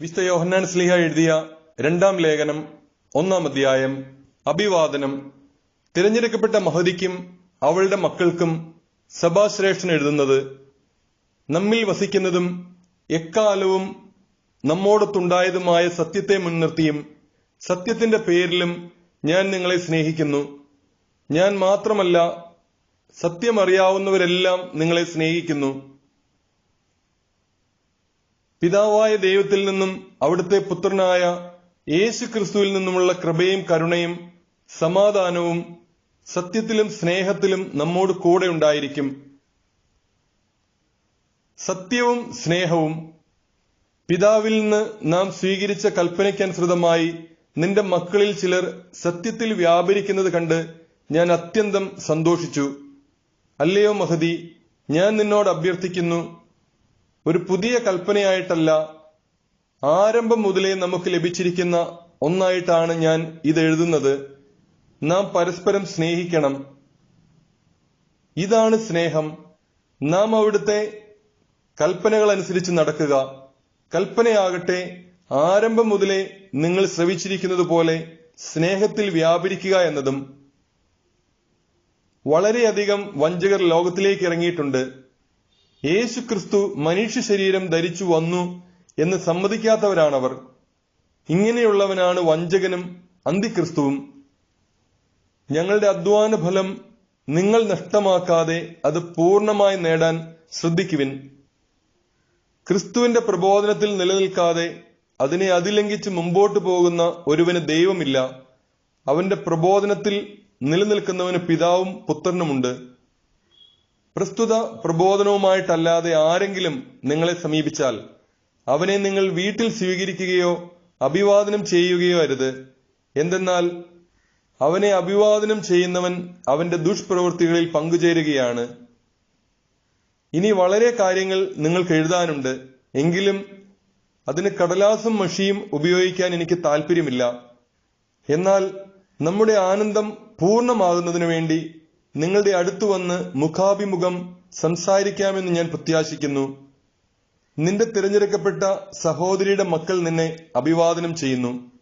വിശുദ്ധ യോഹന്നാൻ സ്ലിഹ എഴുതിയ രണ്ടാം ലേഖനം ഒന്നാം അധ്യായം അഭിവാദനം. തിരഞ്ഞെടുക്കപ്പെട്ട മഹതിക്കും അവളുടെ മക്കൾക്കും സഭാശ്രേഷ്ഠൻ എഴുതുന്നത് നമ്മിൽ വസിക്കുന്നതും എക്കാലവും നമ്മോടൊത്തുണ്ടായതുമായ സത്യത്തെ മുൻനിർത്തിയും സത്യത്തിന്റെ പേരിലും ഞാൻ നിങ്ങളെ സ്നേഹിക്കുന്നു. ഞാൻ മാത്രമല്ല സത്യമറിയാവുന്നവരെല്ലാം നിങ്ങളെ സ്നേഹിക്കുന്നു. പിതാവായ ദൈവത്തിൽ നിന്നും അവിടുത്തെ പുത്രനായ യേശു ക്രിസ്തുവിൽ നിന്നുമുള്ള കൃപയും കരുണയും സമാധാനവും സത്യത്തിലും സ്നേഹത്തിലും നമ്മോട് കൂടെ ഉണ്ടായിരിക്കും. സത്യവും സ്നേഹവും പിതാവിൽ നിന്ന് നാം സ്വീകരിച്ച കൽപ്പനയ്ക്കനുസൃതമായി നിന്റെ മക്കളിൽ ചിലർ സത്യത്തിൽ വ്യാപരിക്കുന്നത് കണ്ട് ഞാൻ അത്യന്തം സന്തോഷിച്ചു. അല്ലയോ മഹതി ഞാൻ നിന്നോട് അഭ്യർത്ഥിക്കുന്നു ഒരു പുതിയ കൽപ്പനയായിട്ടല്ല ആരംഭം മുതലേ നമുക്ക് ലഭിച്ചിരിക്കുന്ന ഒന്നായിട്ടാണ് ഞാൻ ഇത് എഴുതുന്നത്. നാം പരസ്പരം സ്നേഹിക്കണം. ഇതാണ് സ്നേഹം. നാം അവിടുത്തെ കൽപ്പനകൾ അനുസരിച്ച് നടക്കുക. കൽപ്പനയാകട്ടെ ആരംഭം മുതലേ നിങ്ങൾ ശ്രവിച്ചിരിക്കുന്നത് പോലെ സ്നേഹത്തിൽ വ്യാപരിക്കുക എന്നതും വളരെയധികം വഞ്ചകർ ലോകത്തിലേക്ക് ഇറങ്ങിയിട്ടുണ്ട്. യേശു ക്രിസ്തു മനുഷ്യ ശരീരം ധരിച്ചു വന്നു എന്ന് സമ്മതിക്കാത്തവരാണവർ. ഇങ്ങനെയുള്ളവനാണ് വഞ്ചകനും അന്തിക്രിസ്തുവും. ഞങ്ങളുടെ അധ്വാന ഫലം നിങ്ങൾ നഷ്ടമാക്കാതെ അത് പൂർണമായി നേടാൻ ശ്രദ്ധിക്കുവിൻ. ക്രിസ്തുവിന്റെ പ്രബോധനത്തിൽ നിലനിൽക്കാതെ അതിനെ അതിലംഘിച്ച് മുമ്പോട്ട് പോകുന്ന ഒരുവന് ദൈവമില്ല. അവന്റെ പ്രബോധനത്തിൽ നിലനിൽക്കുന്നവന് പിതാവും പുത്രനുമുണ്ട്. പ്രസ്തുത പ്രബോധനവുമായിട്ടല്ലാതെ ആരെങ്കിലും നിങ്ങളെ സമീപിച്ചാൽ അവനെ നിങ്ങൾ വീട്ടിൽ സ്വീകരിക്കുകയോ അഭിവാദനം ചെയ്യുകയോ അരുത്. എന്തെന്നാൽ അവനെ അഭിവാദനം ചെയ്യുന്നവൻ അവന്റെ ദുഷ്പ്രവൃത്തികളിൽ പങ്കുചേരുകയാണ്. ഇനി വളരെ കാര്യങ്ങൾ നിങ്ങൾക്ക് എഴുതാനുണ്ട്. എങ്കിലും അതിന് കടലാസും മഷിയും ഉപയോഗിക്കാൻ എനിക്ക് താല്പര്യമില്ല എന്നാൽ നമ്മുടെ ആനന്ദം പൂർണമാകുന്നതിനു വേണ്ടി നിങ്ങളുടെ അടുത്തു വന്ന് മുഖാഭിമുഖം സംസാരിക്കാമെന്ന് ഞാൻ പ്രത്യാശിക്കുന്നു. നിന്റെ തിരഞ്ഞെടുക്കപ്പെട്ട സഹോദരിയുടെ മക്കൾ നിന്നെ അഭിവാദനം ചെയ്യുന്നു.